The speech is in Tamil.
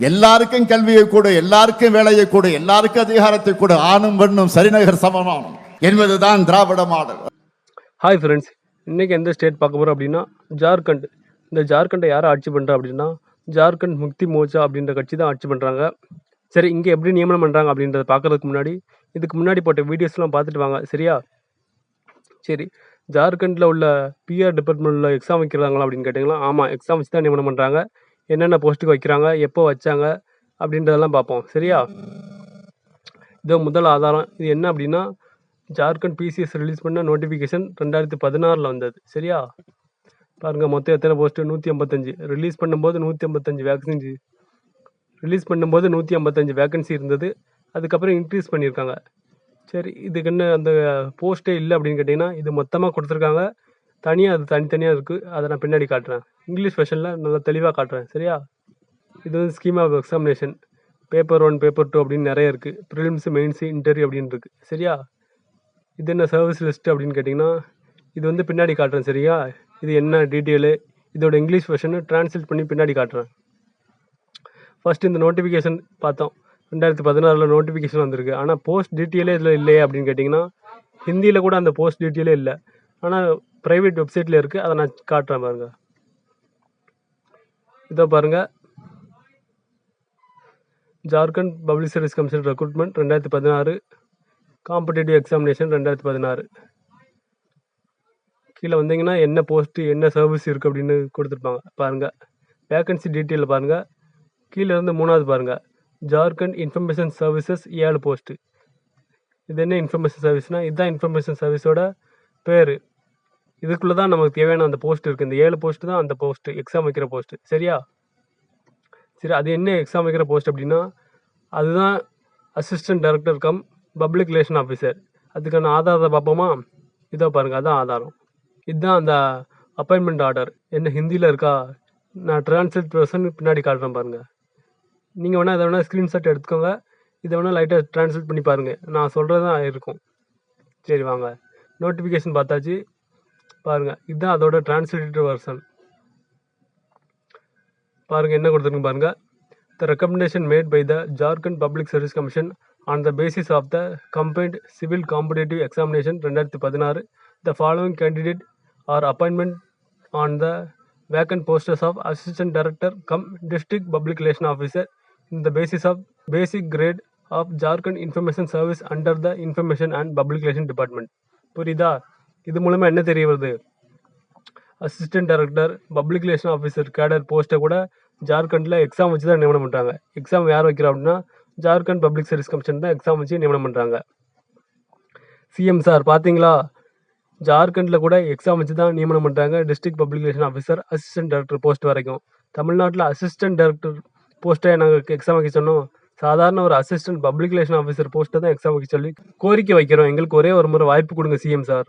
எல்லாருக்கும் கல்வியை கொடு எல்லாருக்கும் வேலையை கொடு எல்லாருக்கும் அதிகாரத்தை கொடு. ஆணும் பெண்ணும் சரிநகர் சமமானம் என்பதுதான் திராவிட மாடல். ஹாய் ஃப்ரெண்ட்ஸ் இன்றைக்கி எந்த ஸ்டேட் பார்க்க போகிறோம் அப்படின்னா ஜார்க்கண்ட். இந்த ஜார்க்கண்டை யார் ஆட்சி பண்ணுறா அப்படின்னா ஜார்க்கண்ட் முக்தி மோர்ச்சா அப்படின்ற கட்சி தான் ஆட்சி பண்ணுறாங்க சரி இங்கே எப்படி நியமனம் பண்ணுறாங்க அப்படின்றத பார்க்கறதுக்கு முன்னாடி இதுக்கு முன்னாடி போட்ட வீடியோஸ்லாம் பார்த்துட்டு வாங்க சரியா? சரி ஜார்க்கண்டில் உள்ள பிஆர் டிபார்ட்மெண்ட்டில் எக்ஸாம் வைக்கிறாங்களா அப்படின்னு கேட்டிங்களா ஆமாம் எக்ஸாம் வச்சு தான் நியமனம் பண்ணுறாங்க என்னென்ன போஸ்ட்டுக்கு வைக்கிறாங்க எப்போ வச்சாங்க அப்படின்றதெல்லாம் பார்ப்போம். சரியா? இதோ முதல் ஆதாரம். இது என்ன அப்படின்னா ஜார்க்கண்ட் பிசிஎஸ் ரிலீஸ் பண்ண நோட்டிஃபிகேஷன் ரெண்டாயிரத்தி பதினாறில் வந்தது. சரியா? பாருங்கள் மொத்தம் எத்தனை போஸ்ட்டு? நூற்றி ஐம்பத்தஞ்சு. ரிலீஸ் பண்ணும்போது நூற்றி ஐம்பத்தஞ்சு வேக்கன்சி ரிலீஸ் பண்ணும்போது நூற்றி ஐம்பத்தஞ்சு வேக்கன்சி இருந்தது. அதுக்கப்புறம் இன்க்ரீஸ் பண்ணியிருக்காங்க. சரி இதுக்கு என்ன அந்த போஸ்ட்டே இல்லை அப்படின்னு கேட்டிங்கன்னா இது மொத்தமாக கொடுத்துருக்காங்க. தனியாக அது தனித்தனியாக இருக்குது அதை நான் பின்னாடி காட்டுறேன். இங்கிலீஷ் வெர்ஷனில் நல்லா தெளிவாக காட்டுறேன். சரியா? இது வந்து scheme of examination paper one paper two அப்படின்னு நிறைய இருக்குது ப்ரிலிம்ஸு மெயின்ஸு இன்டர்வியூ அப்படின்னு இருக்குது சரியா? இது என்ன சர்வீஸ் லிஸ்ட் அப்படின்னு கேட்டிங்கன்னா இது வந்து பின்னாடி காட்டுறேன். சரியா? இது என்ன டீட்டெயிலு இதோட இங்கிலீஷ் வெர்ஷனு ட்ரான்ஸ்லேட் பண்ணி பின்னாடி காட்டுறேன். ஃபர்ஸ்ட் இந்த நோட்டிஃபிகேஷன் பார்த்தோம். ரெண்டாயிரத்தி பதினாறில் நோட்டிஃபிகேஷன் வந்திருக்கு. ஆனால் போஸ்ட் டீட்டெயிலே இதில் இல்லையே அப்படின்னு கேட்டிங்கன்னா ஹிந்தியில் கூட அந்த போஸ்ட் டீட்டெயிலே இல்லை. ஆனால் ப்ரைவேட் வெப்சைட்டில் இருக்குது அதை நான் காட்டுறேன் பாருங்கள் இதோ பாருங்கள் Jharkhand public service commission recruitment ரெண்டாயிரத்தி பதினாறு. காம்படேட்டிவ் எக்ஸாமினேஷன் ரெண்டாயிரத்தி பதினாறு. கீழே வந்தீங்கன்னா என்ன போஸ்ட்டு என்ன சர்வீஸ் இருக்குது அப்படின்னு கொடுத்துருப்பாங்க. பாருங்கள் வேக்கன்சி டீட்டெயில் பாருங்கள் கீழே இருந்து மூணாவது பாருங்கள் ஜார்க்கண்ட் இன்ஃபர்மேஷன் சர்வீசஸ் ஏழு போஸ்ட்டு இது என்ன இன்ஃபர்மேஷன் சர்வீஸ்னால் இதுதான் இன்ஃபர்மேஷன் சர்வீஸோட பேர். இதுக்குள்ளே தான் நமக்கு தேவையான அந்த போஸ்ட் இருக்குது இந்த ஏழு போஸ்ட்டு தான் அந்த போஸ்ட்டு எக்ஸாம் வைக்கிற போஸ்ட்டு சரியா? சரி அது என்ன எக்ஸாம் வைக்கிற போஸ்ட் அப்படின்னா அதுதான் assistant director cum public relation officer அதுக்கான ஆதாரத்தை பார்ப்போமா? இதோ பாருங்கள் அதான் ஆதாரம். இதுதான் அந்த அப்பாயின்மெண்ட் ஆர்டர் என்ன ஹிந்தியில் இருக்கா? நான் ட்ரான்ஸ்லேட் பர்சன் பின்னாடி காட்டுறேன் பாருங்கள் நீங்கள் வேணால் இதை வேணால் ஸ்க்ரீன்ஷாட் எடுத்துக்கோங்க. இதை வேணால் லைட்டாக ட்ரான்ஸ்லேட் பண்ணி பாருங்கள் நான் சொல்கிறது தான் இருக்கும். சரி வாங்க. நோட்டிஃபிகேஷன் பார்த்தாச்சு. பாருங்கள் இதுதான் அதோட டிரான்ஸ்லேட்டட் வெர்ஷன் பாருங்கள் என்ன கொடுத்துருக்கு பாருங்கள் the recommendation made by the Jharkhand public service commission on the basis of the combined civil competitive examination ரெண்டாயிரத்தி பதினாறு. The following candidate are appointment on the vacant posters of assistant director cum district public relation officer in the basis of basic grade of Jharkhand information service under the information and public relation department புரியுதா? இது மூலமாக என்ன தெரிய வருது? Assistant director public relation officer cadre போஸ்ட்டை கூட ஜார்க்கண்டில் எக்ஸாம் வச்சு தான் நியமனம் பண்ணுறாங்க எக்ஸாம் யார் வைக்கிறா அப்படின்னா ஜார்க்கண்ட் பப்ளிக் சர்வீஸ் கமிஷன் தான் எக்ஸாம் வச்சு நியமனம் பண்ணுறாங்க சிஎம் சார் பார்த்தீங்களா ஜார்க்கண்டில் கூட எக்ஸாம் வச்சு தான் நியமனம் பண்ணுறாங்க district public relation officer assistant director post வரைக்கும். தமிழ்நாட்டில் அசிஸ்டன்ட் டைரக்டர் போஸ்ட்டை நாங்கள் எக்ஸாம் வைக்க சொன்னோம். சாதாரண ஒரு அசிஸ்டன்ட் பப்ளிக் ரிலேஷன் ஆஃபீஸர் போஸ்ட்டை தான் எக்ஸாம் வைக்க சொல்லி கோரிக்கை வைக்கிறோம். எங்களுக்கு ஒரே ஒரு முறை வாய்ப்பு கொடுங்க சிஎம் சார்